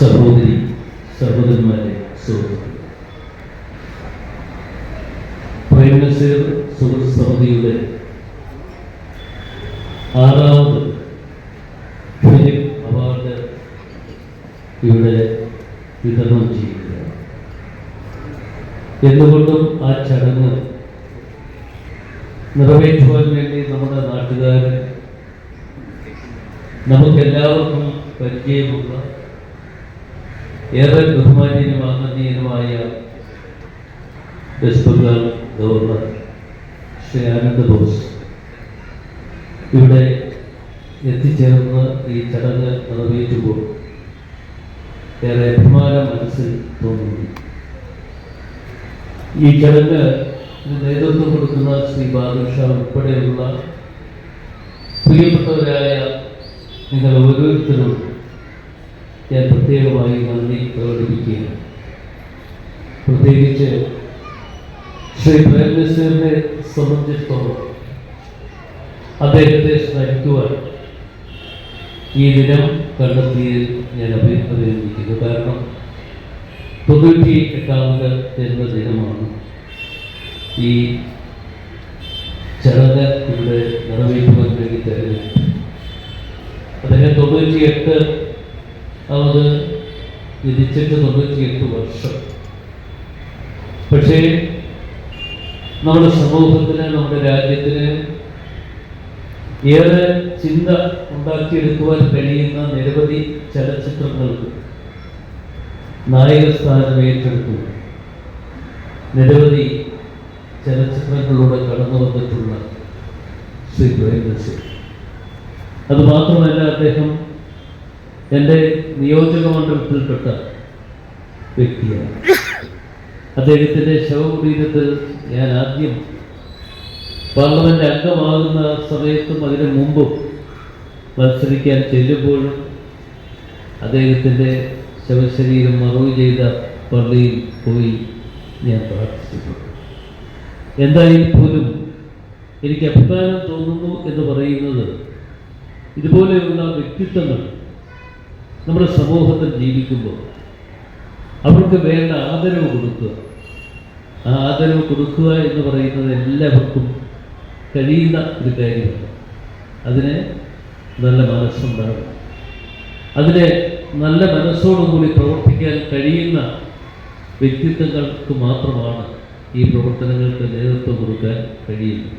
സഹോദരി സഹോദരന്മാരെ സുഹൃത്തുക്കളെ. പ്രേമനസീർ സുഹൃത്ത് സമിതിയുടെ ആറാമത് ഫിലിം അവാർഡ് ഇവിടെ വിതരണം ചെയ്യുകയാണ്. എന്തുകൊണ്ടും ആ ചടങ്ങ് നിറവേറ്റുവാൻ വേണ്ടി നമ്മുടെ നാട്ടുകാരൻ നമുക്കെല്ലാവർക്കും പരിചയമുള്ള ഏറെ ബഹുമാനീയനും ആദരണീയനുമായ വെസ്റ്റ് ബംഗാൾ ഗവർണർ ശ്രീ ആനന്ദ് ബോസ് ഇവിടെ എത്തിച്ചേർന്ന് ഈ ചടങ്ങ് നിറവേറ്റുമ്പോൾ ഏറെ അഭിമാനം മനസ്സിൽ തോന്നുന്നു. ഈ ചടങ്ങ് നേതൃത്വം കൊടുക്കുന്ന ശ്രീ ബാദുഷാ ഉൾപ്പെടെയുള്ള പ്രിയപ്പെട്ടവരായ നിങ്ങൾ ഓരോരുത്തരും ഞാൻ പ്രത്യേകമായി നന്ദി പ്രകടിപ്പിക്കുകയാണ്. പ്രത്യേകിച്ച് ശ്രീ പ്രേംനസീറിനെ സംബന്ധിച്ചിടത്തോളം അദ്ദേഹത്തെ സ്മരിക്കുവാൻ ഈ ദിനം കണ്ടെത്തിയിൽ ഞാൻ അഭി- അഭിനന്ദിക്കുന്നു. കാരണം തൊണ്ണൂറ്റി എട്ടാമത് ജന്മദിനമാണ് ഈ ചടങ്ങ് ഇവിടെ നിറവേറ്റുവാൻ വേണ്ടി തരുന്നത് അദ്ദേഹം തൊണ്ണൂറ്റി എട്ട് അത് വിധിച്ചിട്ട് തൊണ്ണൂറ്റി എട്ട് വർഷം. പക്ഷേ നമ്മുടെ സമൂഹത്തിന് നമ്മുടെ രാജ്യത്തിന് ഏറെ ചിന്ത ഉണ്ടാക്കിയെടുക്കുവാൻ കഴിയുന്ന നിരവധി ചലച്ചിത്രങ്ങൾക്ക് നായക സ്ഥാനം ഏറ്റെടുത്തു. നിരവധി ചലച്ചിത്രങ്ങളിലൂടെ കടന്നു വന്നിട്ടുള്ള ശ്രീ ഗോവിന്ദ സിംഗ്. അതുമാത്രമല്ല അദ്ദേഹം എന്റെ നിയോജക മണ്ഡലത്തിൽപ്പെട്ട വ്യക്തിയാണ്. അദ്ദേഹത്തിന്റെ ശവകുടീരത്തിൽ ഞാൻ ആദ്യം പാർലമെന്റ് അംഗമാകുന്ന സമയത്തും അതിനു മുമ്പും മത്സരിക്കാൻ ചെല്ലുമ്പോഴും അദ്ദേഹത്തിന്റെ ശവശരീരം മറവ് ചെയ്ത പള്ളിയിൽ പോയി ഞാൻ പ്രാർത്ഥിച്ചിട്ടുണ്ട്. എന്തായാലും പോലും എനിക്ക് അഭിമാനം തോന്നുന്നു എന്ന് പറയുന്നത് ഇതുപോലെയുള്ള വ്യക്തിത്വങ്ങൾ നമ്മുടെ സമൂഹത്തിൽ ജീവിക്കുമ്പോൾ അവർക്ക് വേണ്ട ആദരവ് കൊടുക്കുക. ആ ആദരവ് കൊടുക്കുക എന്ന് പറയുന്നത് എല്ലാവർക്കും കഴിയുന്ന ഒരു കാര്യമാണ്. അതിന് നല്ല മനസ്സുണ്ടാകും അതിന് നല്ല മനസ്സോടുകൂടി പ്രവർത്തിക്കാൻ കഴിയുന്ന വ്യക്തിത്വങ്ങൾക്ക് മാത്രമാണ് ഈ പ്രവർത്തനങ്ങൾക്ക് നേതൃത്വം കൊടുക്കാൻ കഴിയുന്നത്.